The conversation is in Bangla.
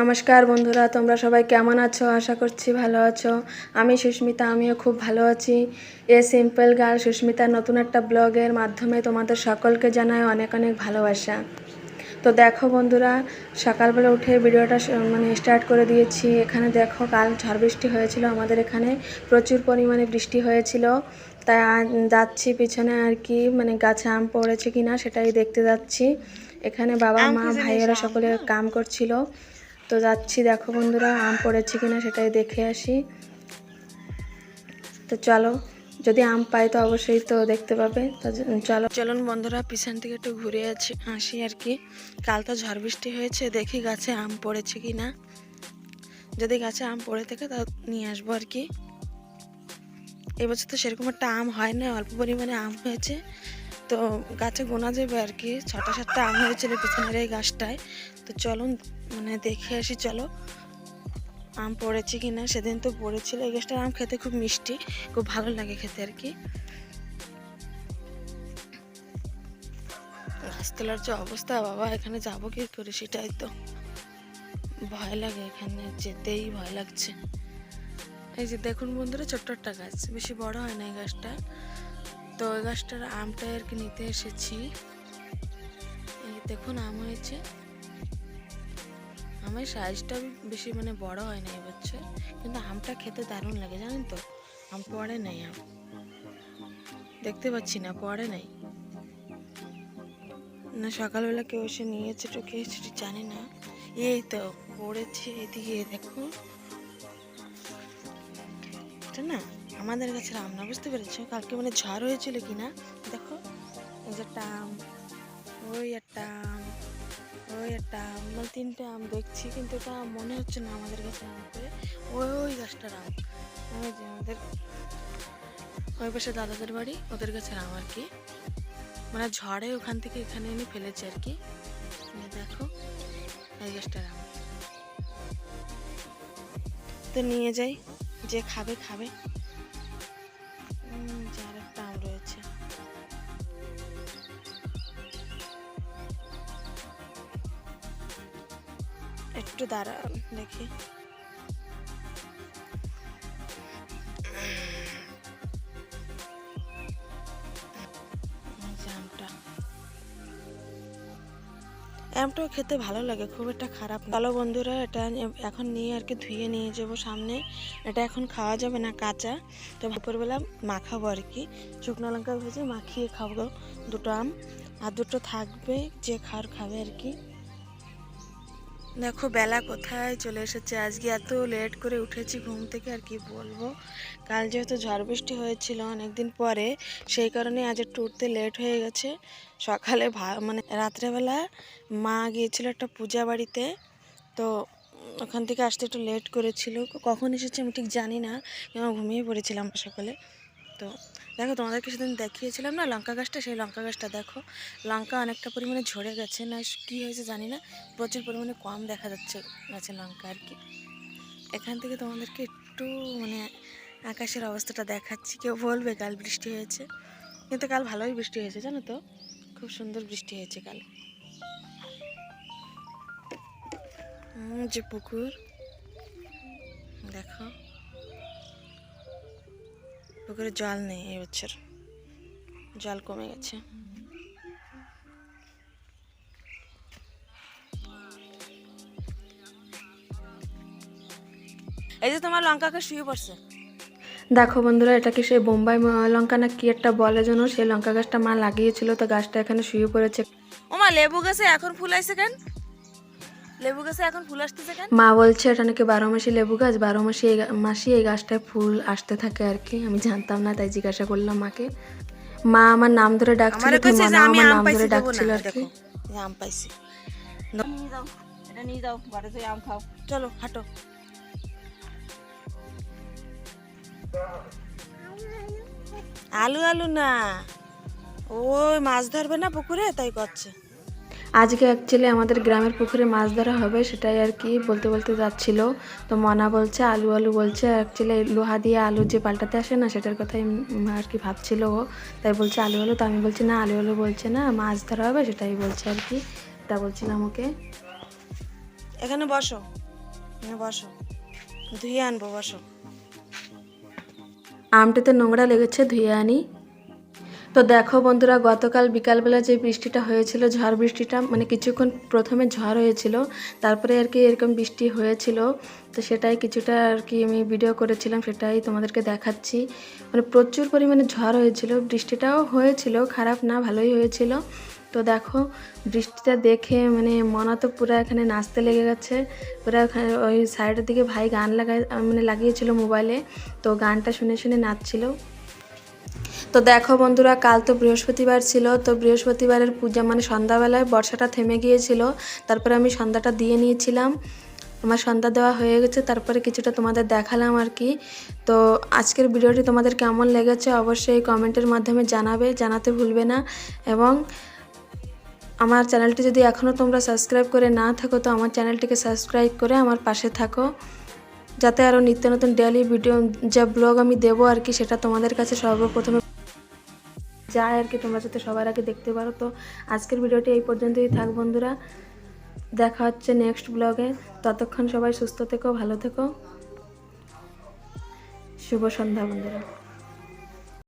নমস্কার বন্ধুরা তোমরা সবাই কেমন আছো? আশা করছি ভালো আছো। আমি সুস্মিতা আমিও খুব ভালো আছি। এ সিম্পল গার্ল সুস্মিতার নতুন একটা ব্লগের মাধ্যমে তোমাদের সকলকে জানায় অনেক অনেক ভালোবাসা। তো দেখো বন্ধুরা সকালবেলা উঠে ভিডিওটা মানে স্টার্ট করে দিয়েছি। এখানে দেখো কাল ঝড় বৃষ্টি হয়েছিল আমাদের এখানে। প্রচুর পরিমাণে বৃষ্টি হয়েছিল। তাই যাচ্ছি পিছনে আর কি মানে গাছে আম পড়েছে কিনা সেটাই দেখতে যাচ্ছি। এখানে বাবা মা ভাইয়েরা সকলে কাম করছিল। তো যাচ্ছি, দেখো বন্ধুরা, আম পড়েছে কিনা সেটাই দেখে আসি। তো চলো, যদি আম পাই তো অবশ্যই তো দেখতে পাবে। চলো। চলুন বন্ধুরা, পিছন থেকে একটু ঘুরে আছি, আসি আর কি। কাল তো ঝড় বৃষ্টি হয়েছে, দেখি গাছে আম পড়েছে কি না যদি গাছে আম পড়ে থাকে তা নিয়ে আসব আর কি। এবছর তো সেরকম একটা আম হয় না, অল্প পরিমাণে আম হয়েছে। তো গাছে গোনা যাবে আর কি। ছটা সাতটা আম হয়েছিল পিছনের এই গাছটায়। তো চলুন মানে দেখে আসি, চলো। আম পড়েছে কি না সেদিন তো পড়েছিল। এই গাছটার আম খেতে খুব মিষ্টি। খুব ভালো লাগে খেতে আর কি। গাছতলার যে অবস্থা, বাবা, এখানে যাব কি করে সেটাই তো। ভয় লাগে এখানে, যেতেই ভয় লাগছে। এই যে দেখুন বন্ধুরা, ছোট্ট একটা গাছ। বেশি বড় হয় না এই গাছটা। তো ওই গাছটার আমটা আর কি নিতে এসেছি। দেখুন আম হয়েছে। আমের সাইজটা বেশি মানে বড় হয় না এবছর কিন্তু আমটা খেতে দারুণ লাগে, জানেন তো? আম পড়ে নাই আম। দেখতে পাচ্ছি না, পড়ে নাই। না, সকালবেলা কেউ এসে নিয়েছে তো সেটা জানি না। এই তো, পড়েছে এদিকে, দেখুন। না? আমাদের গাছের আম না বুঝতে পেরেছ? কালকে মানে ঝড় হয়েছিল কিনা? দেখো, এই যে একটা আম ওই একটা আম ওই একটা আম মানে তিনটে আম দেখছি, কিন্তু এটা মনে হচ্ছে না আমাদের কাছে আম করে। ওই ওই গাছটার আম ওই যে আমাদের, ওই পাশে দাদাদের বাড়ি, ওদের গাছের আম আর কি। মানে ঝড়ে ওখান থেকে এখানে এনে ফেলেছে আর কি। দেখো, এই গাছটার আম তো নিয়ে যাই, যে খাবে খাবে। একটু দাঁড়া দেখি। আমটাও খেতে ভালো লাগে, খুব একটা খারাপ ভালো বন্ধুরা, এটা এখন নিয়ে আর কি ধুয়ে নিয়ে যাব সামনে। এটা এখন খাওয়া যাবে না কাঁচা। তো দুপুরবেলা মাখাবো আর কি। শুকনো লঙ্কা ভেজে মাখিয়ে খাব। দুটো আম, আর দুটো থাকবে যে খাওয়ার খাবে আর কি। দেখো, বেলা কোথায় চলে এসেছে? আজকে এত লেট করে উঠেছি ঘুম থেকে, আর কি বলব? কাল যেহেতু ঝড় বৃষ্টি হয়েছিল অনেকদিন পরে, সেই কারণে আজ একটু উঠতে লেট হয়ে গেছে। সকালে মানে রাত্রেবেলা মা গিয়েছিল একটা পূজা বাড়িতে, তো ওখান থেকে আসতে একটু লেট করেছিল। কখন এসেছে আমি ঠিক জানি না ঘুমিয়ে পড়েছিলাম সকালে, তো দেখো, তোমাদেরকে সেদিন দেখিয়েছিলাম না লঙ্কা গাছটা? সেই লঙ্কা গাছটা দেখো। লঙ্কা অনেকটা পরিমাণে ঝরে গেছে না কী হয়েছে জানি না। প্রচুর পরিমাণে কম দেখা যাচ্ছে গাছের লঙ্কা আর কি। এখান থেকে তোমাদেরকে একটু মানে আকাশের অবস্থাটা দেখাচ্ছি। কেউ বলবে কাল বৃষ্টি হয়েছে। কিন্তু কাল ভালোই বৃষ্টি হয়েছে, জানো তো? খুব সুন্দর বৃষ্টি হয়েছে কাল। যে পুকুর। দেখো। পুকুরে জল নেই এবছর জল কমে গেছে। এই যে তোমার লঙ্কাকে শুয়ে পড়ছে। দেখো বন্ধুরা এটাকে সেই বোম্বাই লঙ্কা না কি একটা বলে যেন সেই লঙ্কা গাছটা মা লাগিয়েছিল তো গাছটা এখানে শুয়ে পড়েছে। ওমা লেবু গাছে এখন ফুল আসছে কেন? লেবু গাছে এখন ফুল আসতেছে কেন? মা বলছে এটা নাকি বারো মাসি লেবু গাছ? বারো মাসি এই মাসি এই গাছটায় ফুল আসতে থাকে আর কি। আমি জানতাম না তাই জিজ্ঞাসা করলাম মাকে। মা আমার নাম ধরে ডাকছিল যে মা আমি আমার আম নাম পাইছি ধরে ডাকছিল আর কি। আম পাইছি। নিয়ে যাও এটা নিয়ে যাও ঘরে যেয়ে আম খাও। চলো হাঁটো। আলু আলু না। ওই মাছ ধরবে না পুকুরে তাই করছে। আজকে অ্যাকচুয়ালি আমাদের গ্রামের পুকুরে মাছ ধরা হবে সেটাই আর কি বলতে বলতে যাচ্ছিল। তো মনা বলছে আলু আলু বলছে অ্যাকচুয়ালি লোহা দিয়ে আলু যে পাল্টাতে আসে না সেটার কথাই আর কি ভাবছিল ও। তাই বলছে আলু আলু তো আমি বলছি না আলু আলু বলছে না মাছ ধরা হবে সেটাই বলছে আর কি। তা বলছিলাম ওকে। এখানে বসো বসো ধুয়ে আনব বসো। আমটিতে নোংরা লেগেছে ধুয়ে আনি। তো দেখো বন্ধুরা, গতকাল বিকালবেলা যে বৃষ্টিটা হয়েছিল, ঝড় বৃষ্টিটা মানে কিছুক্ষণ প্রথমে ঝড় হয়েছিল, তারপরে আর কি এরকম বৃষ্টি হয়েছিল, তো সেটাই কিছুটা আর কি আমি ভিডিও করেছিলাম, সেটাই তোমাদেরকে দেখাচ্ছি। মানে প্রচুর পরিমাণে ঝড় হয়েছিল, বৃষ্টিটাও হয়েছিল, খারাপ না, ভালোই হয়েছিল। তো দেখো, বৃষ্টিটা দেখে মানে মনা তো পুরো এখানে নাচতে লেগে গেছে, পুরো ওই সাইডের দিকে ভাই গান লাগাই মানে লাগিয়েছিল মোবাইলে তো গানটা শুনে শুনে নাচছিল। তো দেখো বন্ধুরা, কাল তো বৃহস্পতিবার ছিল, তো বৃহস্পতিবারের পূজা মানে সন্ধ্যাবেলায় বর্ষাটা থেমে গিয়েছিল, তারপরে আমি সন্ধ্যাটা দিয়ে নিয়েছিলাম। আমার সন্ধ্যা দেওয়া হয়ে গেছে, তারপরে কিছুটা তোমাদের দেখালাম আর কি। তো আজকের ভিডিওটি তোমাদের কেমন লেগেছে অবশ্যই কমেন্টের মাধ্যমে জানাবে, জানাতে ভুলবে না। এবং আমার চ্যানেলটি যদি এখনও তোমরা সাবস্ক্রাইব করে না থাকো, তো আমার চ্যানেলটিকে সাবস্ক্রাইব করে আমার পাশে থাকো। যাতে আরও নিত্য নতুন ডেলি ভিডিও যা ব্লগ আমি দেবো আর কি, সেটা তোমাদের কাছে সর্বপ্রথমে যায় আর কি, তোমরা যাতে সবার আগে দেখতে পারো। তো আজকের ভিডিওটি এই পর্যন্তই থাক বন্ধুরা। দেখা হচ্ছে নেক্সট ব্লগে ততক্ষণ সবাই সুস্থ থেকো, ভালো থেকো। শুভ সন্ধ্যা বন্ধুরা।